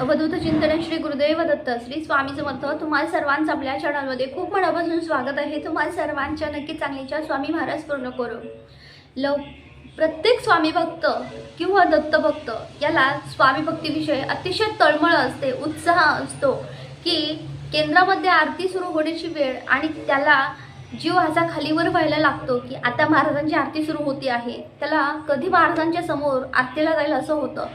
अवधूत चिंतन श्री गुरुदेव दत्त श्री स्वामी समर्थ. तुम्हाला सर्वांचं आपल्या चॅनलमध्ये खूप मनापासून स्वागत आहे. तुम्हाला सर्वांच्या नक्की चांगलीच्या स्वामी महाराज पूर्ण करू लव प्रत्येक स्वामी भक्त किंवा दत्तभक्त याला स्वामी भक्तीविषयी अतिशय तळमळ असते उत्साह असतो की केंद्रामध्ये आरती सुरू होण्याची वेळ आणि त्याला जीव असा खालीवर व्हायला लागतो की आता महाराजांची आरती सुरू होती आहे. त्याला कधी महाराजांच्या समोर आरतीला जाईल असं होतं?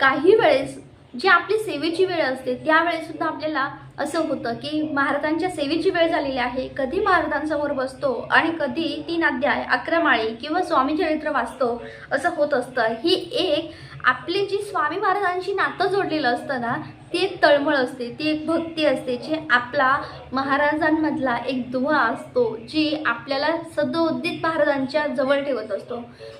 काही वेळेस जी आपली सेवेची वेळ असते त्यावेळेस सुद्धा आपल्याला असं होतं की महाराजांच्या सेवेची वेळ झालेली आहे. कधी महाराजांसमोर बसतो आणि कधी तीन अध्याय अकरा माळी किंवा स्वामी चरित्र वाचतो असं होत असतं. ही एक आपली जी स्वामी महाराजांशी नातं जोडलेलं असतं ना ती एक तळमळ असते ती एक भक्ती असते जी आपला महाराजांमधला एक दुवा असतो जी आपल्याला सदोदित महाराजांच्या जवळ ठेवत असतो.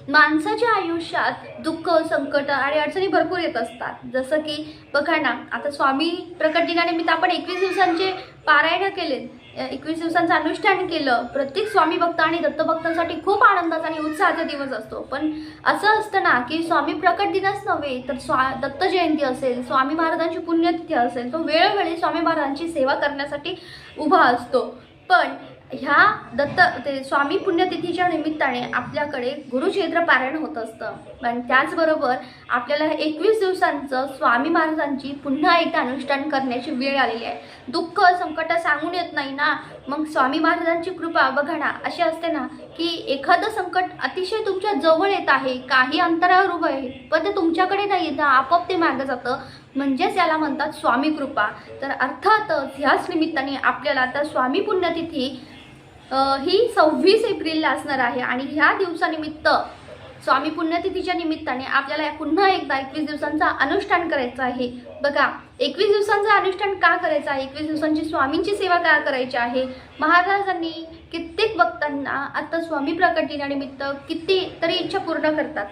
माणसाच्या आयुष्यात दुःख संकट आणि अडचणी भरपूर येत असतात. जसं की बघा ना आता स्वामी प्रकट दिनानिमित्त आपण एकवीस दिवसांचे पारायण केले एकवीस दिवसांचं अनुष्ठान केलं. प्रत्येक स्वामी भक्त आणि दत्तभक्तांसाठी खूप आनंदाचा आणि उत्साहाचा दिवस असतो. पण असं असतं ना की स्वामी प्रकट दिनच नव्हे तर स्वा दत्त जयंती असेल स्वामी महाराजांची पुण्यतिथी असेल तो वेळोवेळी स्वामी महाराजांची सेवा करण्यासाठी उभा असतो. पण ह्या दत्त ते स्वामी पुण्यतिथीच्या निमित्ताने आपल्याकडे गुरुक्षेत्र पारायण होत असतं. पण त्याचबरोबर आपल्याला एकवीस दिवसांचं स्वामी महाराजांची पुन्हा एकदा अनुष्ठान करण्याची वेळ आलेली आहे. दुःख संकट सांगून येत नाही ना? मग स्वामी महाराजांची कृपा बघा ना अशी असते ना की एखादं संकट अतिशय तुमच्या जवळ येत आहे काही अंतरावर उभं आहे पण ते तुमच्याकडे नाही येतं. आपोआप ते मागं जातं. म्हणजेच याला म्हणतात स्वामी कृपा. तर अर्थातच ह्याच निमित्ताने आपल्याला आता स्वामी पुण्यतिथी ही सव्वीस एप्रिलला असणार आहे आणि ह्या दिवसानिमित्त स्वामी पुण्यतिथीच्या निमित्ताने आपल्याला पुन्हा एकदा एकवीस दिवसांचा अनुष्ठान करायचं आहे. बघा एकवीस दिवसांचं अनुष्ठान का करायचं आहे? एकवीस दिवसांची स्वामींची सेवा का करायची आहे? महाराजांनी कित्येक भक्तांना आता स्वामी प्रकट दिनानिमित्त किती तरी इच्छा पूर्ण करतात.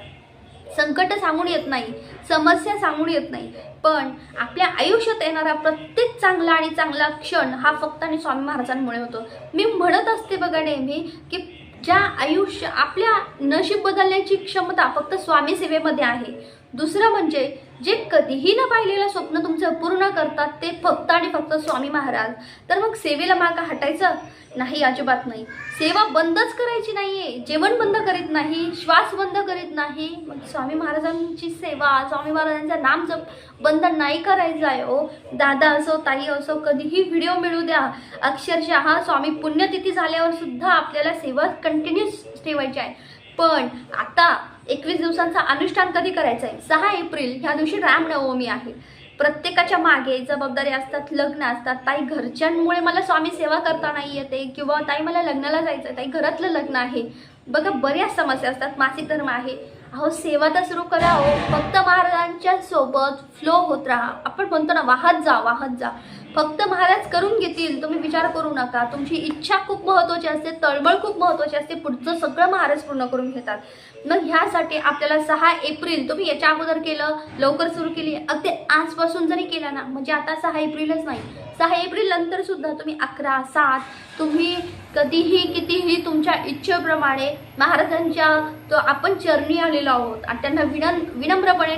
संकट सांगून येत नाही समस्या सांगून येत नाही. पण आपल्या आयुष्यात येणारा प्रत्येक चांगला आणि चांगला क्षण हा फक्त आणि स्वामी महाराजांमुळे होतो. मी म्हणत असते बघा नेहमी की ज्या आयुष्य आपल्या नशीब बदलण्याची क्षमता फक्त स्वामी सेवेमध्ये आहे. दुसरं म्हणजे जे कधीही न पाहिलेलं स्वप्न तुमचं पूर्ण करतात ते फक्त आणि फक्त स्वामी महाराज. तर मग सेवेला मागं हटायचं? नाही अजिबात नाही. सेवा बंदच करायची नाहीये. जेवण बंद करीत नाही श्वास बंद करीत नाही. मग स्वामी महाराजांची सेवा स्वामी महाराजांचं नाम जप बंद नाही करायचं आहे ओ दादा असो ताई असो कधीही व्हिडिओ मिळू द्या. अक्षरशः स्वामी पुण्यतिथी झाल्यावर सुद्धा आपल्याला सेवा कंटिन्यूस ठेवायची आहे. पण आता एकवीस दिवसांचा अनुष्ठान कधी करायचं आहे सहा एप्रिल ह्या दिवशी रामनवमी आहे. प्रत्येकाच्या मागे जबाबदारी असतात लग्न असतात. ताई घरच्यांमुळे मला स्वामी सेवा करता नाही येते किंवा ताई मला लग्नाला जायचं आहे ताई घरातलं लग्न आहे. बघा बऱ्याच समस्या असतात. मासिक धर्म आहे. अहो सेवा तर सुरू करा हो. फक्त महाराजांच्या सोबत फ्लो होत राहा. आपण म्हणतो ना वाहत जा वाहत जा. फक्त महाराज करून घेतील तुम्ही विचार करू नका. तुमची इच्छा खूप महत्त्वाची असते तळमळ खूप महत्त्वाची असते पुढचं सगळं महाराज पूर्ण करून घेतात. मग ह्यासाठी आपल्याला सहा एप्रिल तुम्ही याच्या अगोदर केलं लवकर सुरू केली अगदी आजपासून जरी केला ना म्हणजे आता सहा एप्रिलच नाही. सहा एप्रिल नंतर सुद्धा तुम्ही अकरा सात तुम्ही कधीही कितीही तुमच्या इच्छेप्रमाणे महाराजांच्या तो आपण चरणी आलेलो आहोत आणि त्यांना विनम विनम्रपणे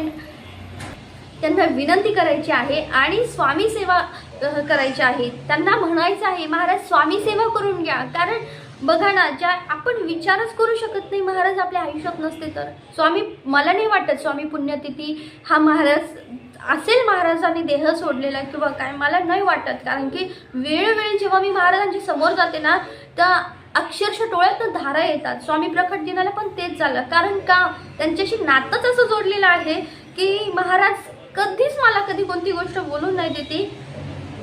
त्यांना विनंती करायची आहे आणि स्वामी सेवा करायचे आहे त्यांना म्हणायचं आहे महाराज स्वामी सेवा करून घ्या. कारण बघा ना ज्या आपण विचारच करू शकत नाही महाराज आपल्या आयुष्यात नसते तर. स्वामी मला नाही वाटत स्वामी पुण्यतिथी हा महाराज असेल महाराजांनी देह सोडलेला किंवा काय मला नाही वाटत. कारण की वेळोवेळी जेव्हा मी महाराजांच्या समोर जाते ना त्या अक्षरशः डोळ्यात धारा येतात. स्वामी प्रकट दिनाला पण तेच झालं. कारण का? त्यांच्याशी नातंच असं जोडलेलं आहे की महाराज कधीच मला कधी कोणती गोष्ट बोलून नाही देते.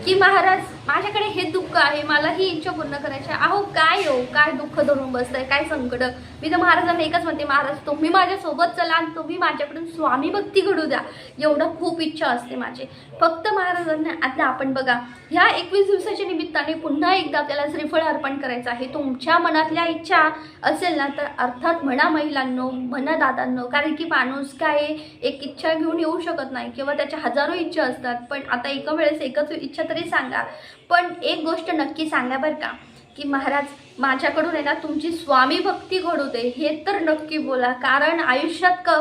की महाराज माझ्याकडे हे दुःख आहे मला ही इच्छा पूर्ण करायची आहे. अहो काय हो? काय दुःख धरून बसतंय? काय संकट? मी तर महाराजांना एकच म्हणते महाराज तुम्ही माझ्यासोबत चला आणि तुम्ही माझ्याकडून स्वामी भक्ती घडू द्या. एवढं खूप इच्छा असते माझी. फक्त महाराजांना आता आपण बघा ह्या एकवीस दिवसाच्या निमित्ताने पुन्हा एकदा आपल्याला श्रीफळ अर्पण करायचं आहे. तुमच्या मनातल्या इच्छा असेल ना तर अर्थात म्हणा महिलांनो म्हणा दादांनो कारण की माणूस काय एक इच्छा घेऊन येऊ शकत नाही किंवा त्याच्या हजारो इच्छा असतात. पण आता एका वेळेस एकच इच्छा तरी सांगा. पण एक गोष्ट नक्की सांगा बरं का की महाराज माझ्याकडून आहे ना तुमची स्वामी भक्ती घडू दे हे तर नक्की बोला कारण आयुष्यात क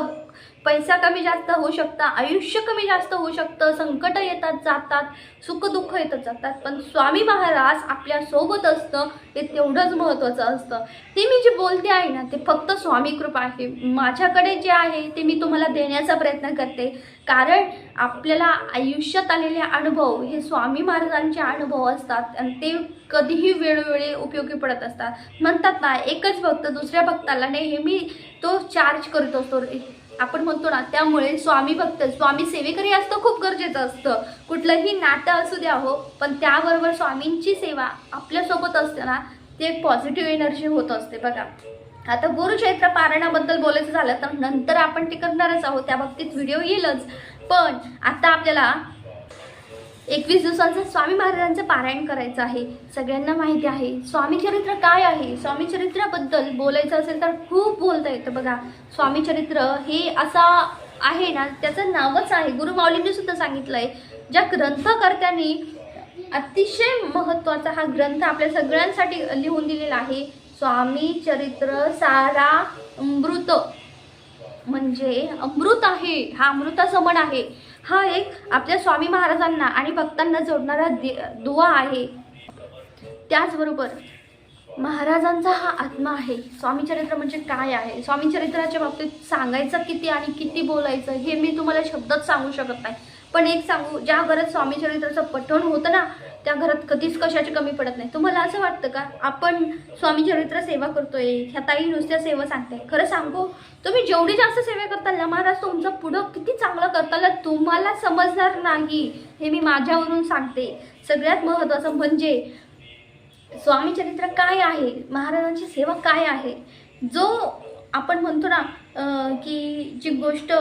पैसा कमी जास्त होऊ शकतं आयुष्य कमी जास्त होऊ शकतं संकट येतात जातात सुखदुःख येतात जातात. पण स्वामी महाराज आपल्यासोबत असतं ते तेवढंच महत्त्वाचं असतं. ते मी जे बोलते आहे ना ते फक्त स्वामी कृपा आहे. माझ्याकडे जे आहे ते मी तुम्हाला देण्याचा प्रयत्न करते. कारण आपल्याला आयुष्यात आलेले अनुभव हे स्वामी महाराजांचे अनुभव असतात आणि ते कधीही वेळोवेळी उपयोगी पडत असतात. म्हणतात ना एकच भक्त दुसऱ्या भक्ताला नेहमी तो चार्ज करत असतो. आपण म्हणतो ना त्यामुळे स्वामी भक्त स्वामी सेवेकरी असतं खूप गरजेचं असतं. कुठलंही नातं असू द्या हो पण त्याबरोबर स्वामींची सेवा आपल्यासोबत असते ना ते एक पॉझिटिव्ह एनर्जी होत असते बघा. आता गुरुचैत्र पारायणाबद्दल बोलायचं झालं तर नंतर आपण ते करणारच आहोत त्या बाबतीत व्हिडिओ येईलच. पण आता आपल्याला एकवीस दिवसांचं स्वामी महाराजांचं पारायण करायचं आहे. सगळ्यांना माहिती आहे. स्वामी चरित्र काय आहे? स्वामी चरित्राबद्दल बोलायचं असेल तर खूप बोलता येतं बघा. स्वामी चरित्र हे असा आहे ना त्याचं नावच आहे. गुरु सुद्धा सांगितलं आहे ज्या ग्रंथकर्त्यांनी अतिशय महत्त्वाचा हा ग्रंथ आपल्या सगळ्यांसाठी लिहून दिलेला आहे. स्वामी चरित्र सारा अमृत. म्हणजे अमृत आहे. हा अमृतासमन आहे. हा एक आपल्या स्वामी महाराजांना आणि भक्तांना जोडणारा दि- दुवा आहे. त्याचबरोबर महाराजांचा हा आत्मा आहे. स्वामी चरित्र म्हणजे काय आहे? स्वामी चरित्राच्या बाबतीत सांगायचं किती आणि किती बोलायचं हे मी तुम्हाला शब्दात सांगू शकत नाही. पण एक सांगू ज्या घरात स्वामी चरित्राचं पठण होतं ना त्या घरात कधीच कशाची कमी पडत नाही. तुम्हाला असं वाटतं का? आपण स्वामी चरित्र सेवा करतोय ह्या ताई नुसत्या सेवा सांगते खरं सांगू तुम्ही जेवढी जास्त सेवा करताल ना महाराज तुमचं पुढं किती चांगलं करताल तुम्हाला समजणार नाही. हे मी माझ्यावरून सांगते. सगळ्यात महत्त्वाचं म्हणजे स्वामी चरित्र काय आहे? महाराजांची सेवा काय आहे? जो आपण म्हणतो ना की जी गोष्ट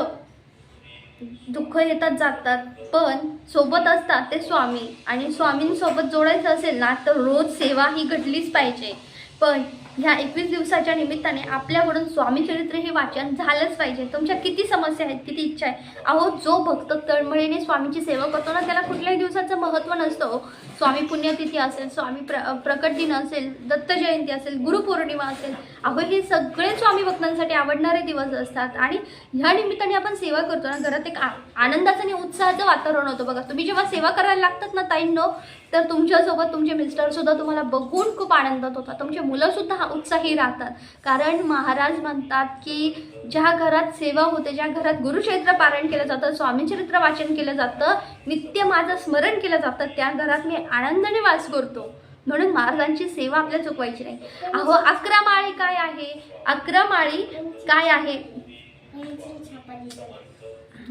दुःख येतात जातात पण सोबत असतात ते स्वामी. आणि स्वामींसोबत जोडायचं असेल ना तर रोज सेवा ही घडलीच पाहिजे. पण ह्या एकवीस दिवसाच्या निमित्ताने आपल्याकडून स्वामीचरित्र हे वाचन झालंच पाहिजे. तुमच्या किती समस्या आहेत किती इच्छा आहे अहो जो भक्त तळमळीने स्वामीची सेवा करतो ना त्याला कुठल्याही दिवसाचं महत्त्व नसतं हो. स्वामी पुण्यतिथी असेल स्वामी प्र प्रकट दिन असेल दत्त जयंती असेल गुरुपौर्णिमा असेल अहो हे सगळे स्वामी भक्तांसाठी आवडणारे दिवस असतात. आणि ह्या निमित्ताने आपण सेवा करतो ना घरात एक आ- आनंदाचं आणि उत्साहाचं वातावरण होतं बघा. तुम्ही जेव्हा सेवा करायला लागतात ना ताईंनो तर तुमच्यासोबत तुमचे मिस्टरसुद्धा तुम्हाला बघून खूप आनंदात होतात. तुमचे मुलंसुद्धा उत्साही राहतात. कारण महाराज म्हणतात की ज्या घरात सेवा होते ज्या घरात गुरुचरित्र पारायण केलं जातं स्वामीचरित्र वाचन केलं जातं नित्य माझं स्मरण केलं जातं त्या घरात मी आनंदाने वास करतो. म्हणून महाराजांची सेवा आपल्याला चुकवायची नाही. अहो अकरा माळी काय आहे? अकरा माळी काय आहे?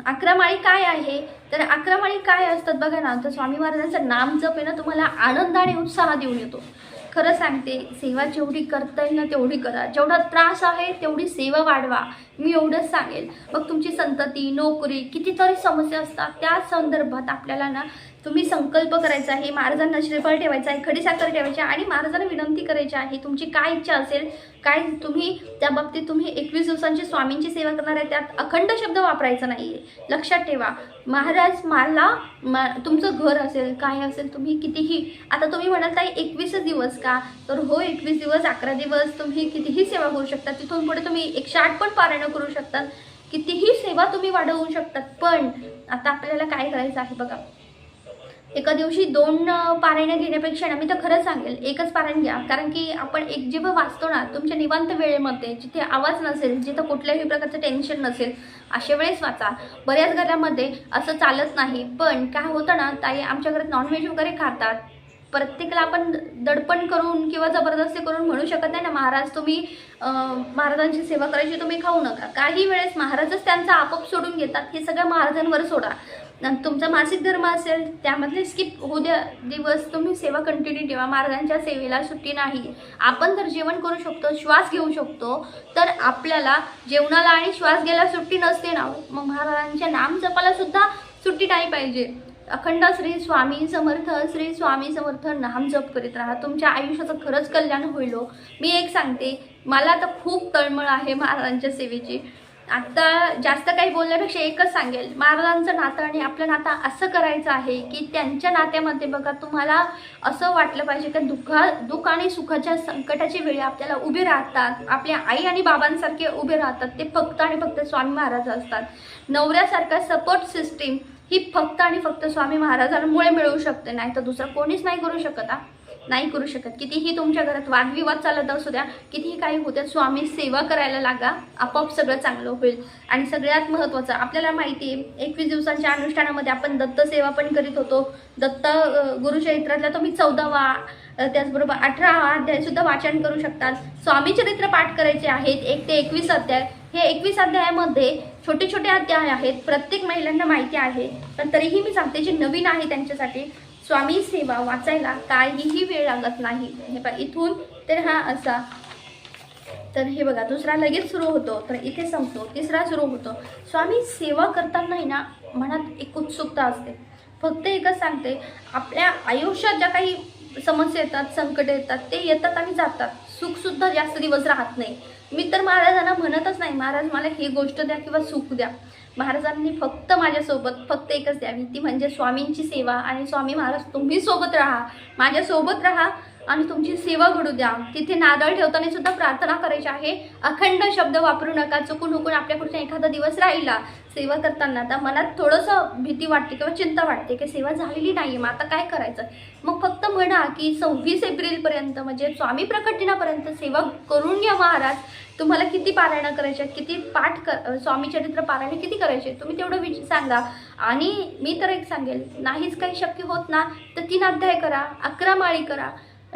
अकरा माळी काय आहे? तर अकरा माळी काय असतात बघा ना तर स्वामी महाराजांचं नाम जप आहे ना तुम्हाला आनंद आणि उत्साह देऊन येतो. खरं सांगते सेवा जेवढी करता येईल ना तेवढी करा. जेवढा त्रास आहे तेवढी सेवा वाढवा. मी एवढंच सांगेल. मग तुमची संतती नोकरी कितीतरी समस्या असतात त्या संदर्भात आपल्याला ना तुम्ही संकल्प करायचा आहे महाराजांना श्रीफळ ठेवायचा आहे खडीसाखर ठेवायची आहे आणि महाराजांना विनंती करायची आहे. तुमची काय इच्छा असेल काय तुम्ही त्या बाबतीत तुम्ही एकवीस दिवसांची स्वामींची सेवा करणार आहे त्यात अखंड शब्द वापरायचा नाही आहे लक्षात ठेवा. महाराज मला मा तुमचं घर असेल काय असेल तुम्ही कितीही आता तुम्ही म्हणाल ताई एकवीसच दिवस का? तर हो एकवीस दिवस अकरा दिवस तुम्ही कितीही सेवा करू शकता. तिथून पुढे तुम्ही एकशे आठ पण पारायण करू शकतात कितीही सेवा तुम्ही वाढवू शकतात पण आता आपल्याला काय करायचं आहे बघा. एका दिवशी दोन पारायणं घेण्यापेक्षा ना मी तर खरं सांगेल एकच पारायण घ्या. कारण की आपण एक जेव्हा वाचतो ना तुमच्या निवांत वेळेमध्ये जिथे आवाज नसेल जिथं कुठल्याही प्रकारचं टेन्शन नसेल अशा वेळेस वाचा. बऱ्याच घरामध्ये असं चालत नाही. पण काय होतं ना ताई आमच्या घरात नॉनव्हेज वगैरे खातात. प्रत्येकाला आपण दडपण करून किंवा जबरदस्ती करून म्हणू शकत नाही ना महाराज तुम्ही महाराजांची सेवा करायची तुम्ही खाऊ नका. काही वेळेस महाराजच त्यांचा आपोआप सोडून घेतात. हे सगळं महाराजांवर सोडा. तुमचा मासिक धर्म असेल त्यामधले स्किप होऊ द्या. दिवस तुम्ही सेवा कंटिन्यू ठेवा. महाराजांच्या सेवेला सुट्टी नाही. आपण जर जेवण करू शकतो श्वास घेऊ शकतो तर आपल्याला जेवणाला आणि श्वास घ्यायला सुट्टी नसते ना. मग महाराजांच्या नाम जपाला सुद्धा सुट्टी नाही पाहिजे. अखंड श्री स्वामी समर्थ श्री स्वामी समर्थ नाम जप करीत राहा. तुमच्या आयुष्याचं खरंच कल्याण होईल हो. मी एक सांगते मला तर खूप तळमळ आहे महाराजांच्या सेवेची. आता जास्त काही बोलण्यापेक्षा एकच सांगेल. महाराजांचं नातं आणि आपलं नातं असं करायचं आहे की त्यांच्या नात्यामध्ये बघा तुम्हाला असं वाटलं पाहिजे की दुःखा दुःख आणि सुखाच्या संकटाची वेळी आपल्याला उभे राहतात. आपल्या आई आणि बाबांसारखे उभे राहतात. ते फक्त आणि फक्त स्वामी महाराज असतात. नवऱ्यासारखा सपोर्ट सिस्टीम ही फक्त आणि फक्त स्वामी महाराजांमुळे मिळू शकते. नाही तर दुसरं कोणीच नाही करू शकत नाही करू शकत. कितीही तुमच्या घरात वादविवाद चालत असू द्या कितीही काही होत्या स्वामी सेवा करायला लागा आपोआप सगळं चांगलं होईल. आणि सगळ्यात महत्त्वाचं आपल्याला माहिती आहे एकवीस दिवसांच्या अनुष्ठानामध्ये आपण दत्त सेवा पण करीत होतो. दत्त गुरुचरित्रातला तुम्ही चौदावा त्याचबरोबर अठरावा अध्याय सुद्धा वाचन करू शकतात. स्वामी चरित्र पाठ करायचे आहेत एक ते एकवीस अध्याय. हे एकवीस अध्यायामध्ये छोटे छोटे अध्याय आहेत प्रत्येक महिलांना माहिती आहे. पण तरीही मी सांगते जे नवीन आहे त्यांच्यासाठी स्वामी सेवा वाचायला काहीही वेळ लागत नाही. हे बघा इथून तर हा असा तर हे बघा दुसरा लगेच सुरू होतो तर इथे संपतो तिसरा सुरू होतो. स्वामी सेवा करतानाही ना मनात एक उत्सुकता असते. फक्त एकच सांगते आपल्या आयुष्यात ज्या काही समस्या येतात संकट येतात ते येतात आणि जातात. सुखसुद्धा जास्त दिवस राहत नाही. मी तर महाराजांना म्हणतच नाही महाराज मला ही गोष्ट द्या किंवा सुख द्या. महाराजांनी फक्त माझ्यासोबत फक्त एकच द्यावी ती म्हणजे स्वामींची सेवा. आणि स्वामी महाराज तुम्ही सोबत राहा. माझ्यासोबत राहा. आणि तुमची सेवा घडू द्या. तिथे नारळ ठेवताना सुद्धा प्रार्थना करायची आहे. अखंड शब्द वापरू नका. चुकून हुकून आपल्याकडून एखादा दिवस राहिला. सेवा करताना तर मनात थोडंसं भीती वाटते किंवा चिंता वाटते की सेवा झालेली नाही मग आता काय करायचं? मग फक्त म्हणा की सव्वीस एप्रिलपर्यंत म्हणजे स्वामी प्रकट दिनापर्यंत सेवा करून घ्या महाराज. तुम्हाला किती पारायणं करायचे आहेत, किती पाठ कर स्वामी चरित्र पारायण किती करायचे आहेत, तुम्ही तेवढं विच सांगा. आणि मी तर एक सांगेल नाहीच काही शक्य होत ना तर तीन अध्याय करा अकरा माळी करा.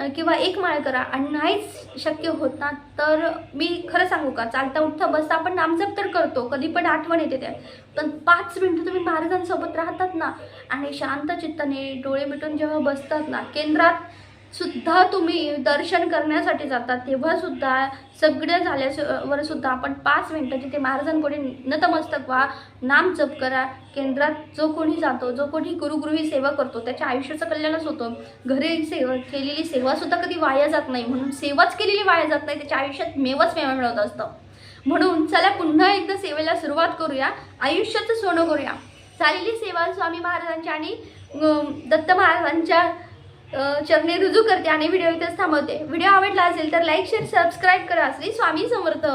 किंवा एक माळ करा. आणि नाहीच शक्य होत ना तर मी खरं सांगू का चालता उठता बसता आपण नामजप तर करतो कधी पण आठवण येते त्या. पण पाच मिनटं तुम्ही महाराजांसोबत राहतात ना आणि शांत चित्ताने डोळे मिटून जेव्हा बसतात ना केंद्रात सुद्धा तुम्ही दर्शन करण्यासाठी जातात. तेव्हा सुद्धा सगळं झाल्यावर सुद्धा आपण पाच मिनटं तिथे महाराजांकडे नतमस्तक व्हा नाम जप करा केंद्रात जो कोणी जातो जो कोणी गुरुगृही सेवा करतो त्याच्या आयुष्याचं कल्याणच होतं. घरी सेवा केलेली सेवासुद्धा कधी वाया जात नाही. म्हणून सेवाच केलेली वाया जात नाही त्याच्या आयुष्यात मेवच मेवा मिळत असतं. म्हणून चला पुन्हा एकदा सेवेला सुरुवात करूया. आयुष्याचं सोनं करूया. झालेली सेवा स्वामी महाराजांच्या आणि दत्त महाराजांच्या चरणे रुजू करते आणि व्हिडिओ इथेच थांबवते. व्हिडिओ आवडला असेल तर लाईक शेअर सबस्क्राईब करा. श्री स्वामी समर्थ.